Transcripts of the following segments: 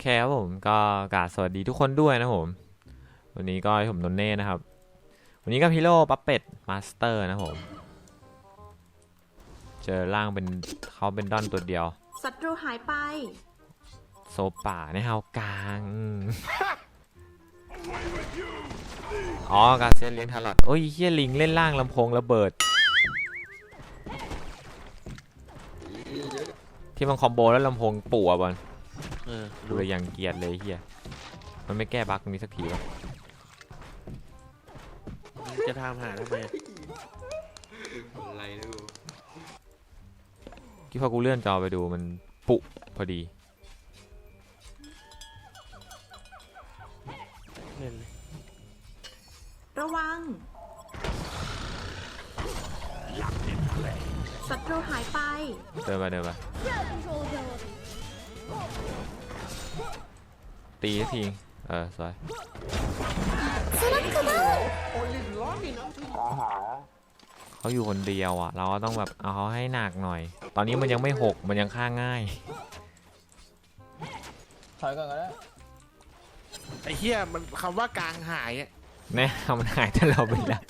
เคครับผมก็กราบสวัสดีทุกคนด้วยนะครับผม วันนี้ก็ผมนนเน่นะครับ วันนี้ก็พิโลปัปเป็ดมาสเตอร์นะครับผม เจอร่างเป็นเขาเป็นดอนตัวเดียวศัตรูหายไป โซป่าในเฮากลางอืมอ๋อการเซียนเลี้ยงทารอดโอ้ยเฮียลิงเล่นล่างลำโพงระเบิด ที่มันคอมโบแล้วลำโพงปู่อะบอล เออดูเลยยังเกลียดเลยเฮียมันไม่แก้บั๊กตรงนี้สักทีวะจะทำหาทำไมอะอะไรดูที่พอกูเลื่อนจอไปดูมันปุพอดี ตีสักที เออสวยเขาอยู่คนเดียวอะ เราก็ต้องแบบเอาเขาให้หนักหน่อย ตอนนี้มันยังไม่หกมันยังฆ่าง่าย ถอยก่อนก็ได้ไอ้เหี้ยมันคำว่ากลางหายอะแน่มันหายถ้าเราไปแล้ว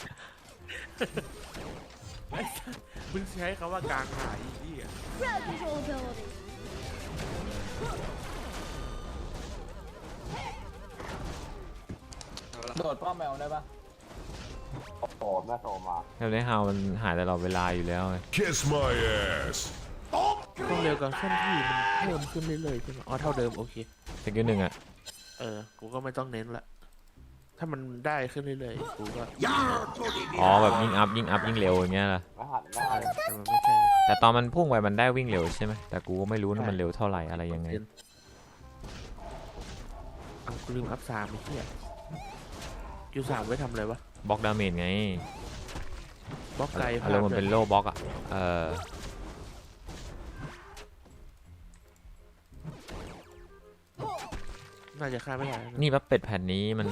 มึงใช้คำว่ากลางหายไอ้เหี้ย โดดป้อมแมวได้ปะโสมนะโสมมาแล้วในฮาวมันหายตลอดเวลาอยู่แล้วไง Kiss my ass. ต้องเร็วกับเคลื่อนที่มันเพิ่มขึ้นเรื่อยๆใช่ไหมอ๋อเท่าเดิมโอเค สกิลหนึ่งอะ เออ กูก็ไม่ต้องเน้นละ ถ้ามันได้ขึ้นเรื่อยๆ กูก็อ๋อแบบยิ่งอัพยิ่งอัพยิ่งเร็วอย่างเงี้ยเหรอรหัสได้แต่มันไม่ใช่แต่ตอนมันพุ่งไปมันได้วิ่งเร็วใช่ไหมแต่กูก็ไม่รู้ว่ามันเร็วเท่าไหร่อะไรยังไง เอากูลืมอัพสามไอ้เหี้ย คิวสามไว้ทำอะไรวะบล็อกดาเมจไงบล็อกไกลอารมณ์มันเป็นโล่บล็อกอะเออน่าจะฆ่าไม่ได้นะนี่ปั๊บเป็ดแผ่นนี้มัน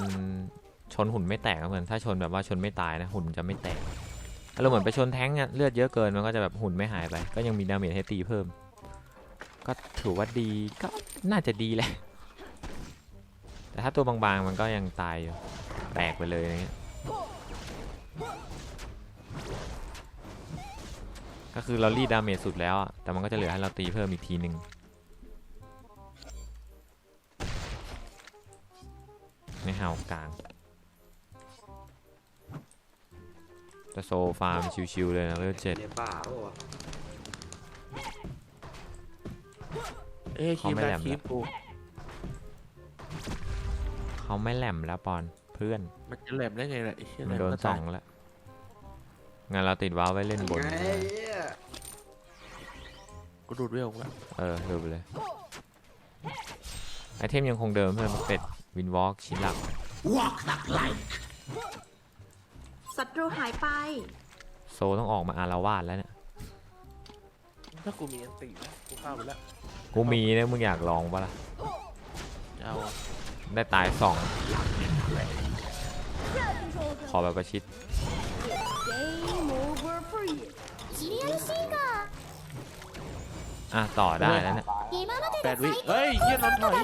ชนหุ่นไม่แตกนะเหมือนถ้าชนแบบว่าชนไม่ตายนะหุ่นจะไม่แตกอารมณ์เหมือนไปชนแท้งอะเลือดเยอะเกินมันก็จะแบบหุ่นไม่หายไป ก็ยังมีดาเมจให้ตีเพิ่ม ก็ถือว่าดีก็น่าจะดีแหละ แต่ถ้าตัวบางๆมันก็ยังตายอยู่ แตกไปเลยอย่างเงี้ย ก็คือเรารีดดาเมจสุดแล้วอะแต่มันก็จะเหลือให้เราตีเพิ่มอีกทีหนึ่งในเฮากลางแต่โซฟาร์มชิวๆเลยนะเวลเจ็ดเดี๋ยวป่าโอ้เอ้ยคีบเขาไม่แล้แหลวมคีบกู เขาไม่แหลมแล้วปอนเพื่อน มันจะแหลมได้ไงล่ะไอ้เหี้ยมันแหลโดนก็สตาอยงแล้วงานเราติดว้าวไว้เล่นบน ไงเนี่ยกูดูดเวลแล้วเออดูไปเลย ไอเทมยังคงเดิมเพื่อนเป็ดวินวอล์กชิ้นหลัก ศัตรูหายไป โซต้องออกมาอารวาสแล้วเนี่ย ถ้ากูมีอันตีนะกูเข้าไปแล้วกูมีนะมึงอยากลองปะล่ะเอาอะ ได้ตายสองขอแบบประชิดอะต่อได้แล้วเนี่ยแปดวิเฮ้ยเยี่ยนอนถอย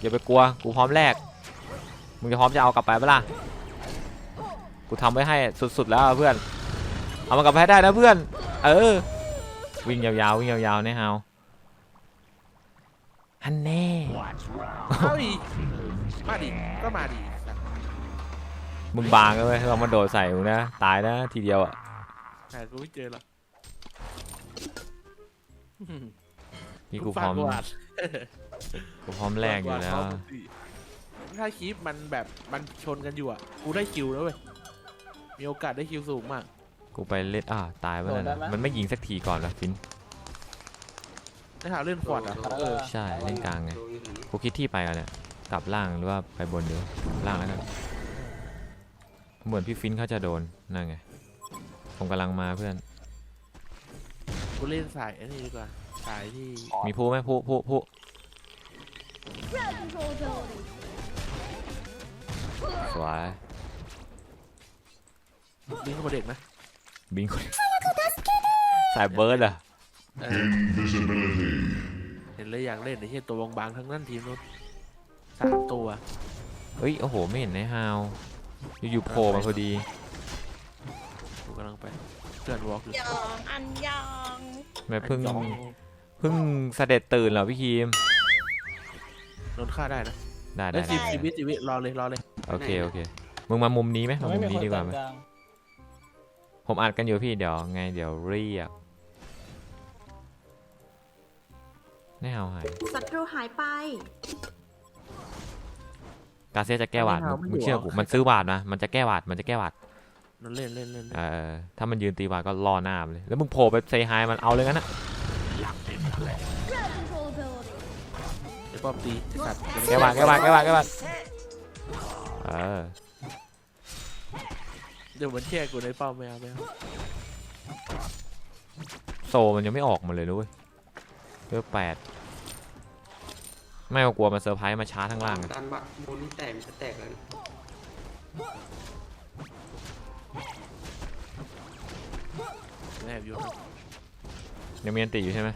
อย่าไปกลัว กูพร้อมแรก มึงจะพร้อมจะเอากลับไปปะล่ะ กูทำไว้ให้สุดๆแล้วเพื่อน เอามันกลับไปได้นะเพื่อน เออ วิ่งยาวๆวิ่งยาวๆเนี่ยฮาว อันแน่เฮ้ยมาดิก็มาดิมึงบางเลยเรามาโดดใส่มึงนะ ตายนะทีเดียวอะหากูไม่เจอหรอกนี่กูพร้อม ฝากวาดกูพร้อมแลกอยู่แล้วถ้าคลิปมันแบบมันชนกันอยู่อะ กูได้คิวแล้วเว้ย มีโอกาสได้คิวสูงมาก กูไปเล่นอ่าตายไปแล้วนะมันไม่ยิงสักทีก่อนละฟิน ได้หาเล่นขวดอะเออใช่เล่นกลางไงดูอยู่นี่กูคิดที่ไปกันเนี่ยกลับล่างหรือว่าไปบนเดียวล่างแล้วกันเหมือนพี่ฟินเขาจะโดนนั่นไงผมกำลังมาเพื่อนกูเล่นสายอันนี้ดีกว่าสายที่มีผู้ไหมผู้ผู้ผู้ Dragon Roll ability สวยลิงก์กับเด็กนะบิงคนสายเบิร์ดอะเออ Invisibility. เห็นเลยอยากเล่นไอ้เหี้ยตัวบางๆทั้งนั้นทีมนู้นสามตัวเฮ้ย โอ้โห ไม่เห็นไอ้ฮาว อยู่ๆโผล่มาพอดี กูกำลังไปเพื่อนวอล์กอยู่ยองอันยองแม่เพิ่งยองเพิ่งเสด็จตื่นเหรอพี่ครีม โดนฆ่าได้นะได้ได้ได้สิบได้ชีวิตชีวิตรอเลยรอเลยโอเคโอเค มึงมามุมนี้ไหมมันมาไม่มุมมีนี้คนดีกกว่าลางไหมกลางผมอัดกันอยู่พี่เดี๋ยวไงเดี๋ยวเรียก ไม่เอาหายศัตรูหายไป กาเซียจะแก้หวาดไม่เอามึงไม่มึงเชื่ออยู่กูหรอมันซื้อหวาดนะมันจะแก้หวาดมันจะแก้หวาดนั่นเล่นเล่นเล่นเออถ้ามันยืนตีหวาดก็รอหน้ามันเลย แล้วมึงโผล่ไปเซฮายมันเอาเลยงั้นนะ Crowd control ability. ไอ้ป้อมตีไอ้สัตว์แก้หวาดแก้หวาดแก้หวาดแก้หวาดเออ เดี๋ยวมันแช่กูในป้อมไม่เอาไม่เอาโซมันยังไม่ออกมาเลยด้วยเลือกแปด ไม่ก็กลัวมันเซอร์ไพรส์มาช้าทั้งล่างอะตันบะมูนี่แตกมันจะแตกแล้วนะแอบอยู่ยังมีอันติอยู่ใช่ไหม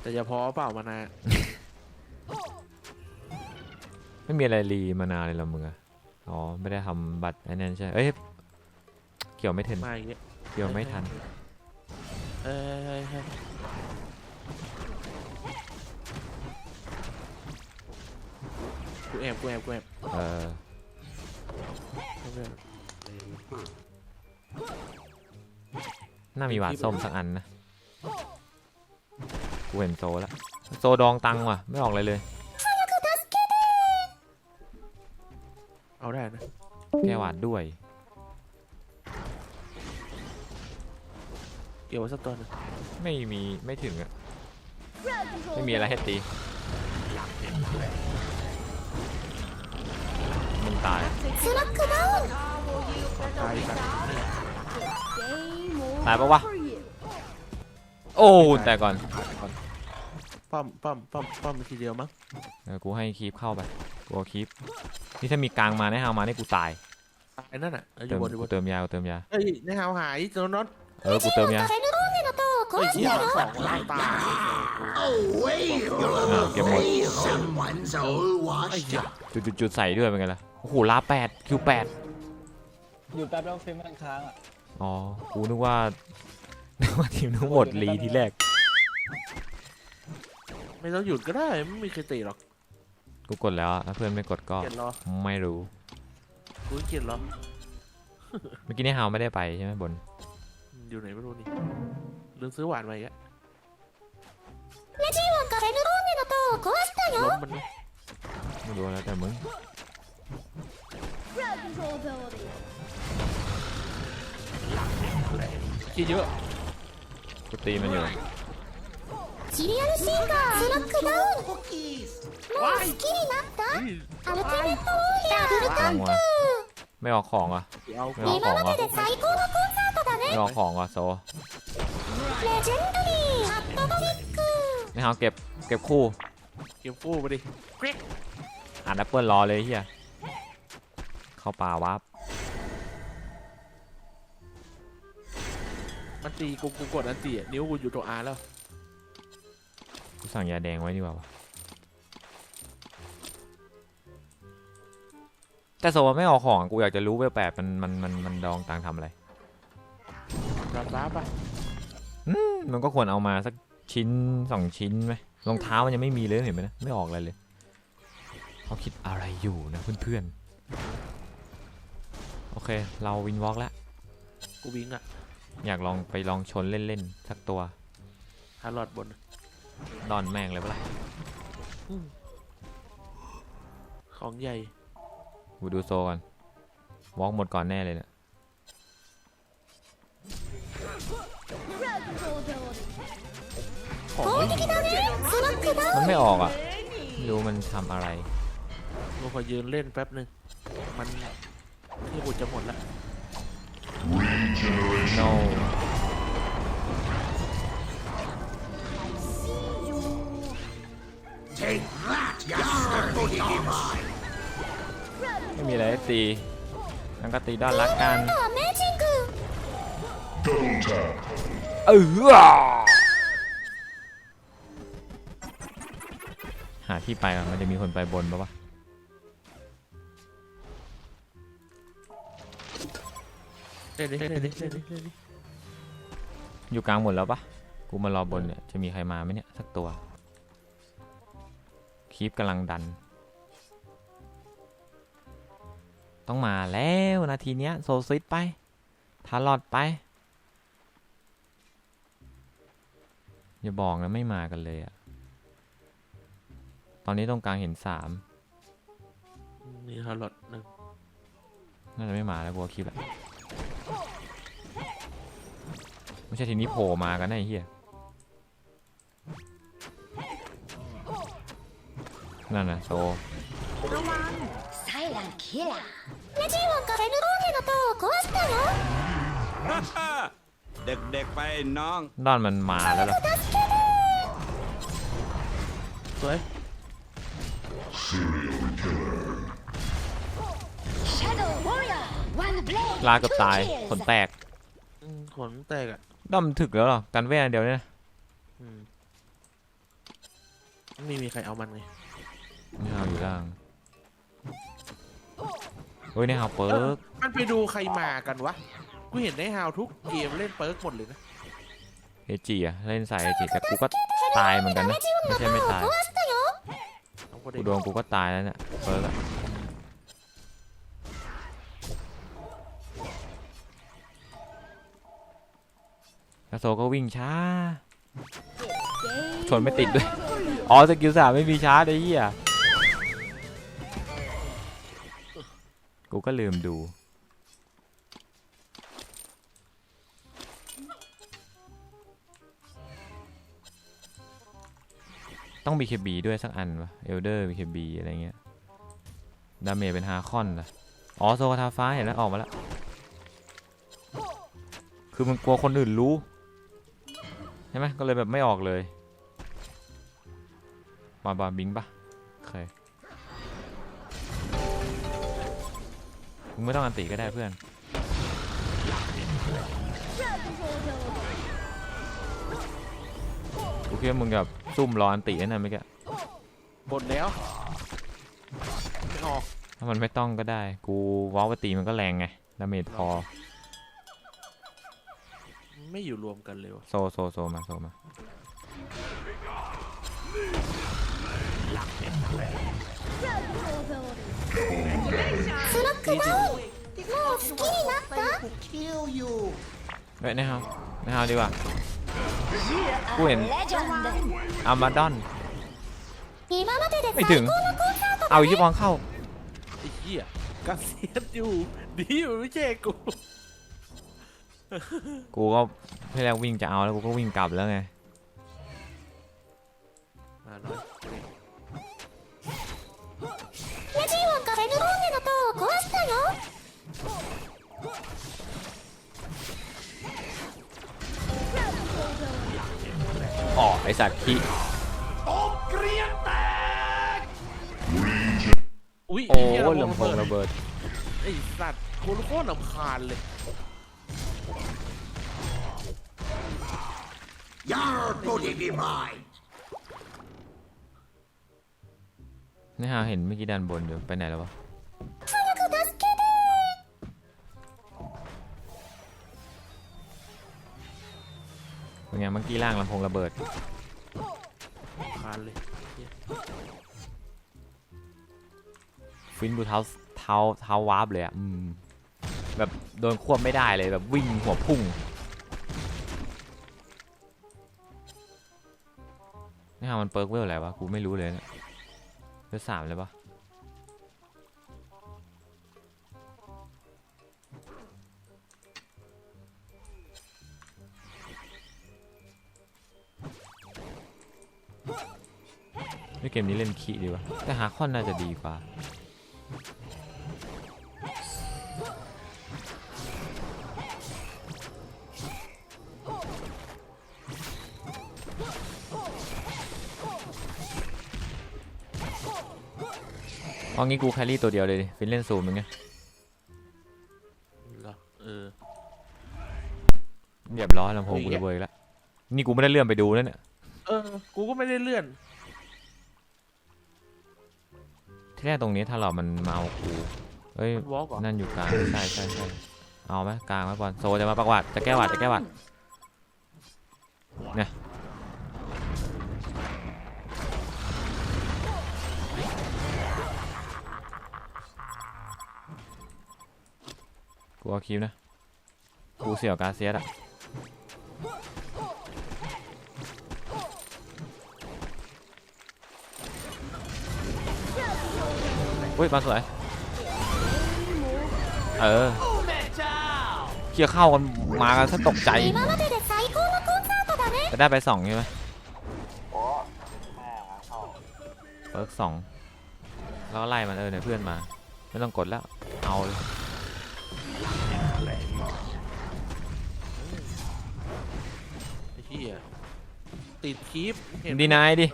แต่จะพอเปล่ามานาไม่มีอะไรรีมานานเลยเหรอมึงอะอ๋อไม่ได้ทำบัตรไอ้นั่นใช่เอ้ยเกี่ยวไม่ทันมาอย่างเงี้ยเกี่ยวไม่ทัน เอ้ยเฮ้ยเฮ้ย กูแอบกูแอบกูแอบเออเพื่อนน่ามีหวาดส้มสักอันนะ กูเห็นโซแล้ว โซดองตังว่ะ ไม่ออกเลยเลย เอาได้นะแก้หวาดด้วย เกี่ยวไว้สักตัวหนึงไม่มีไม่ถึงอะ Crowd control ไม่มีอะไรให้ตี ตายตายแบบตาปะวะ โอ้แต่ก่อนป้อมป้อมป้อมป้อมทีเดียวมั้งเออกูให้คลิปเข้าไปกูคลิปนี่ถ้ามีกลางมาใน่ฮาวมานี่กูตายไอ้นั่นอะเอาอเติมยเติมยาเติมยา เอ้ยในหาวหายโดนน็อตเออกูเติมยาเก็บหมด จุดๆใส่ด้วยเป็นไงล่ะโอ้โหลาแปดคิวแปดหยุดแป๊บแล้วเฟรมมัค้างอะอ๋อกูนึกว่านึกว่าทีมทั้งหมดรีทีแรกไม่ต้องหยุดก็ได้ไม่มีใครตีหรอกกูกดแล้วถ้าเพื่อนไม่กดก็ไม่รู้กูเกลียดรอเมื่อกี้นี่ฮาไม่ได้ไปใช่ไหมบนอยู่ไหนไม่รู้นี่ลืมซื้อหวานไปอีกแล้วล้มมันน ไม่รู้แล้วแต่มึงขี้เยอะกูตีมันอยู่シリアルシンガースラックダウンもう好きになったアルティメットウォーリアダブルタップไม่ออกของอะไม่ออกของอะไม่ออกของอะโซเลเจนดารีฮัตโตบิกไม่เอาเก็บเก็บคู่ เก็บคู่ไปดิ อ่านแอปเปิลรอเลยเฮียเข้าป่าวับมันตีกูกูกดอันตีอะนิ้วกูอยู่ตรงอาร์แล้วกูสั่งยาแดงไว้ดีกว่าวะแต่โซมันไม่ออกของอะกูอยากจะรู้เวลแปดมันมันมันมันดองตังทำอะไรรับรับปะมันก็ควรเอามาสักชิ้นสองชิ้นไหมรองเท้ามันยังไม่มีเลยเห็นไหมนะไม่ออกอะไรเลย เขาคิดอะไรอยู่นะเพื่อนๆ โอเค เราวินวอล์กแล้ว กูวิ่งอะอยากลองไปลองชนเล่นๆ สักตัวฮาร์ลอดบนดอนแม่งเลยปะล่อืมของใหญ่ กูดูโซก่อนวอล์กหมดก่อนแน่เลยเนะี่ยองมันไม่ออกอะดูมันทำอะไร เราขอยืนเล่นแป๊บหนึ่งมันที่กูจะหมดและ no ไม่มีอะไรตีงั้นก็ตีด้านลักกันเออหาที่ไปมันจะมีคนไปบนปะวะ เล่นดิเล่นดิเล่นดิเล่นดิอยู่กลางหมดแล้วปะกูมารอบนเนี่ย จะมีใครมาไหมเนี่ย สักตัวคีปกำลังดัน ต้องมาแล้วนาทีเนี้ย โซซิตไป ทารอดไป อย่าบอกนะ ไม่มากันเลยอะตอนนี้ตรงกลางเห็นสามนี่ฮาร์ลอดหนึ่งน่าจะไม่มาแล้วกลัวคลิปแหละ ไม่ใช่ทีนี้โผล่มากันไอ้เหี้ยนั่นนะโซระวัลันคิลาเมจิวกับเอนโอเนโนโตโคสตาโรเด็กๆไปน้องด้านมันมาแล้วล่ะสวยลากับตายขนแตกขนแตกอะ ด้อมถึกแล้วหรอกันแว่นเดี๋ยวนี้ยอืไม่มีใครเอามันเลยไม่เอาอยู่ล่างเฮ้ยในฮาวเปิร์กมันไปดูใครมากันวะ กูเห็นในฮาวทุกเกมเล่นเปิร์กหมดเลยนะเอจีอะเล่นใส่เอจีแต่กูก็ตายเหมือนกันนะ ไม่ใช่ไม่ตายกูโดงกูก็ตายแล้วเนี่ยเปิร์กอะ โซก็วิ่งช้า ชนไม่ติดด้วย อ๋อสกิลสามไม่มีชาร์จไอ้เหี้ยกูก็ลืมดู ต้อง BKB ด้วยสักอันวะเอลเดอร์ BKB อะไรเงี้ย ดาเมจเป็นฮาคอนล่ะอ๋อ โซคาทาฟ้าเห็นแล้วออกมาแล้ว คือมันกลัวคนอื่นรู้ใช่ไหมก็เลยแบบไม่ออกเลย มาบาบิงปะโอเคมึงไม่ต้องอันติก็ได้เพื่อน กูคิดว่ามึงแบบซุ่มรออันตินั่นนะเมื่อกี้บนแล้วไม่ออกถ้ามันไม่ต้องก็ได้ กูว้าวปตีมันก็แรงไงดาเมจพอ ไม่อยู่รวมกันเลยวะ โซโซโซมาโซมา スロックダウンもう好きになった เฮ้ยนะฮาวนะฮาวดีกว่า กูเห็น レジェンド อามาดอน 今までで ไม่ 最 ถึง 高のコンサート เอาอีกที่บอลเข้า ไอ้เหี้ยกระเซียนอยู่ ดีมันไม่ใช่กู กูก็พี่แรกวิ่งจะเอาแล้วกูก็วิ่งกลับแล้วไง มาหน่อย ネジーワンがフェルローネの塔を壊したよ อ๋อไอสัตว์ขี้ อุ้ย โอ้ ไเหี้ย ยลำโพง ระ ระ เบิด เบิด ไอ้สัตว์กูโคตรลำคาญเลย put him behind นี่ฮะเห็นเมื่อกี้ด้านบนอยู่ไปไหนแล้ววะเป็นไงเมื่อกี้ล่างลำโพงระเบิดคานเลยฟินบูเท้าเท้าเท้าวาร์ปเลยอะอแบบโดนควบไม่ได้เลยแบบวิ่งหัวพุ่ง มันเปิร์กเวลอะไรวะ กูไม่รู้เลยเนะเวลสามเลยปะในเกมนี้เล่นคีดีวะแต่หาคอนน่าจะดีกว่า เอางี้กูแครี่ตัวเดียวเลยดิฟินเล่นซูมมึงไงเหรอเออเรียบร้อยลำโพงกูระเบิดอีกแล้วนี่กูไม่ได้เลื่อนไปดูนั่นเนี่ยเออ กูก็ไม่ได้เลื่อน ที่แรกตรงนี้ถ้าเรามันมาเอากูเอ้ย มันวอล์กเหรอนั่นอยู่กลาง ใช่ใช่ใช่เอาไหมกลางไหมบอลโซจะมาประวัติจะแก้หวัดจะแก้หวัด ตัวคิวนะกูเสี่ยวกาเซียดอะอุ้ยปลาสวย เออเคี่ยเข้ากันมากันซะตกใจจะได้ไปสองใช่ไหมเปิร์กสองแล้วไล่มันเออเนี่ยเพื่อนมา ไม่ต้องกดแล้ว เอาเลย ติดคีฟเห็นดีนายดิ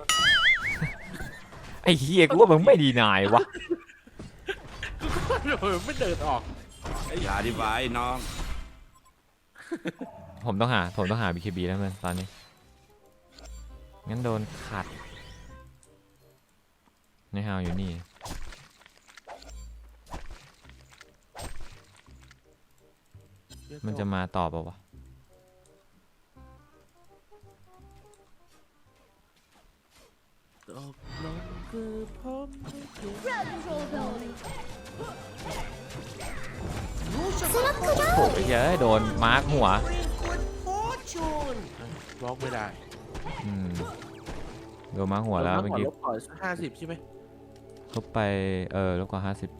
ไอ้เฮียกูว่ามึงไม่ดีนายวะ เออไม่เดินออกอย่าอธิบายน้องผมต้องหา ผมต้องหา BKB แล้วมันตอนนี้ งั้นโดนขัดในฮาวอยู่นี่ มันจะมาต่อเปล่าวะ ตกลงคือผมไม่เกี่ยวดโอ้ยเยอะโดนมาร์คหัวบล็อกไม่ได้โดนมาร์คหัวแล้วเมื่อกี้ลบก่อนห้าสิบใช่ไหมลบไปเออลบกว่าห้าสิบ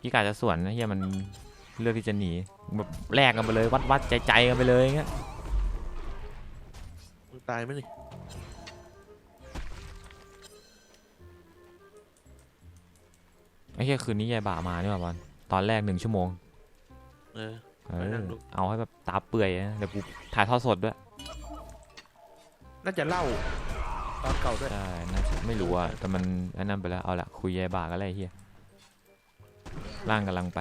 พี่กาจะสวนนะเฮียมันเลือกที่จะหนีแบบแลกกันไปเลยวัดวัดใจใจกันไปเลยอย่างเงี้ย ตายไหมนี่ไอ้เฮียคืนนี้ยายบ่ามานี่หว่าบอลตอนแรกหนึ่งชั่วโมงเออ เอไปอนั่งดูเอาให้แบบตาเปื่อยนะเดี๋ยวกูถ่ายทอดสดด้วยน่าจะเล่าตอนเก่าด้วย ใช่น่าจะไม่รู้อะแต่มันอันนั้นไปแล้วเอาละคุยยายบ่าก็เลยเฮียร่างกำลังไป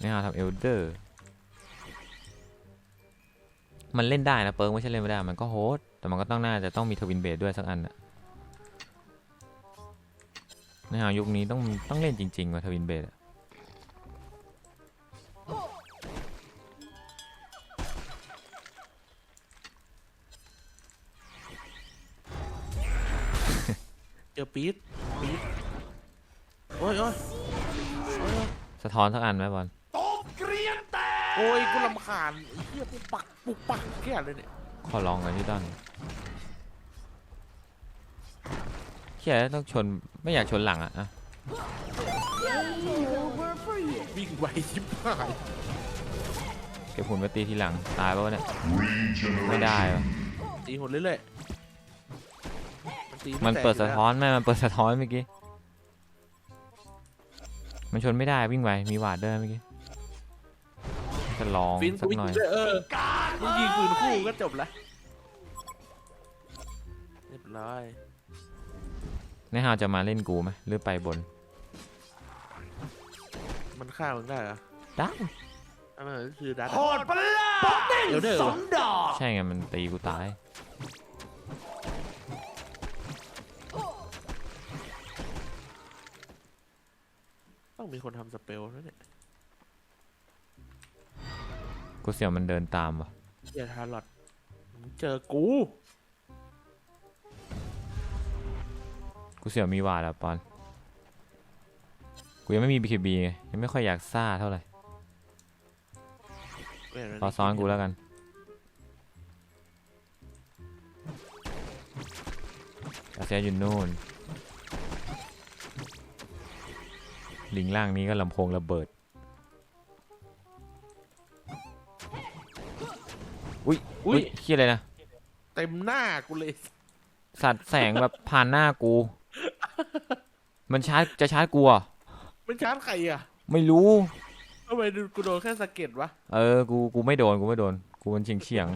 นี่ฮะทำเอลเดอร์ มันเล่นได้นะเปิร์กไม่ใช่เล่นไม่ได้ มันก็โฮสต์แต่มันก็ต้องน่าจะต้องมีทวินเบดด้วยสักอันอะในหายุคนี้ต้องต้องเล่นจริงๆว่ะทวินเบดอะเจอปี๊ดปี๊ดโอ้ยโอ้ยโอ้ยสะท้อนสักอันไหมบอล โอ้ยกูลำคาญไอ้เหี้ยปุกปักปุกปักแค่เลยเนี่ยขอลองกันที่ด้านเฮียต้องชนไม่อยากชนหลังอะอะวิ่งไวชิบหายเก็บหุ่นไปตีทีหลังตายปะวะเนี่ยไม่ได้วะตีหนเรื่อยๆมันตีไแตกมันเปิดยู่สะแล้วท้อนแม่มันเปิดสะท้อนเมื่อกี้มันชนไม่ได้วิ่งไวมีหวาดด้วยเมื่อกี้ จะลองฟินสักกูวิ่งหน่อยด้วยเออมึงยิงปืนคู่ก็จบละเรียบร้อยในฮาวจะมาเล่นกูไหมหรือไปบน มันฆ่ามึงได้เหรอได้อันนั้นก็คือดัตโหดปะล่ะเดี๋ยวเด้อใช่ไงมันตีกูตายต้องมีคนทำสเปลนะเนี่ย กูเสียวมันเดินตามวะอย่าทาร์ลอดมึงเจอกู กูเสียวมีหวาดอะปอน กูยังไม่มี BKB ไงยังไม่ค่อยอยากซ่าเท่าไหร่เว้ยรอซ้อนกูแล้วกัน อาเซียอยู่นู่น ลิงล่างนี้ก็ลำโพงระเบิด อุ้ยอุ้ยเฮียอะไรนะ เต็มหน้ากูเลย สัตว์แสงแบบผ่านหน้ากู มันชาร์จจะชาร์จกูเหรอะมันชาร์จใครอะไม่รู้ ทำไมกูโดนแค่สะเก็ดวะ เออ กู กูไม่โดน กูไม่โดน กูมันเฉียงเฉียง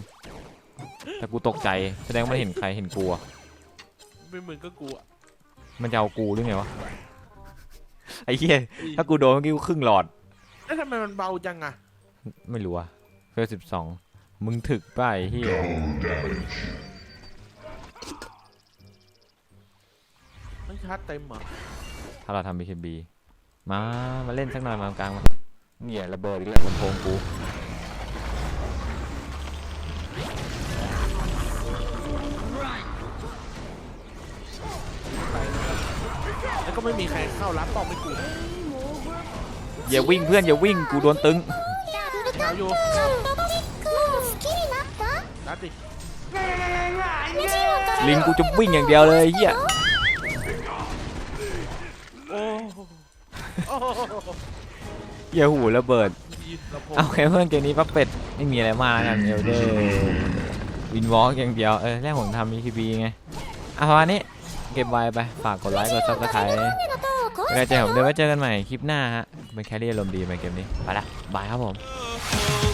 ๆแต่กูตกใจ แสดงว่ามันเห็นใคร เห็นกูอะไม่มึงก็กูอะมันจะเอากูหรือไงวะ ไอ้เหี้ย ถ้ากูโดนเมื่อกี้กูครึ่งหลอด แล้วทำไมมันเบาจังอะ ไม่รู้อะเฟลสิบสอง มึงถึกป่ไอ้เฮียมันชาร์เต็มหมดถ้าเราทำ BKB มา มาเล่นสักหน่อยมากลางมาเหี่ยระเบิดอีกแล้วลนโพงกูแล้วก็ไม่มีใครเข้ารับต่อไปกูอย่าวิ่งเพื่อนอย่าวิ่งกูโดนตึงเอาอยู่ 好きになった นัดดิ 虹を取 ลิงกูจะวิ่งอย่างเดียวเลยไอ้เฮีย โอ้โหโอ้โห เฮียหูระเบิด มีลำโพง เอาแค่เพื่อนเกมนี้ปั๊บเป็ดไม่มีอะไรมากแล้วกันเอลเดอร์วินวอล์กอย่างเดียว เออแรกผมทำ BKB ไงอ่ะประมาณนี้เก็บไว้ไป ฝากกดไลค์กดซับสไครต์ 雨だとこう ยังไงเจอผมเดี๋ยวไว้เจอกันใหม่คลิปหน้าฮะเป็นแครี่อารมณ์ดีไปเกมนี้ ไปละบายครับผม 「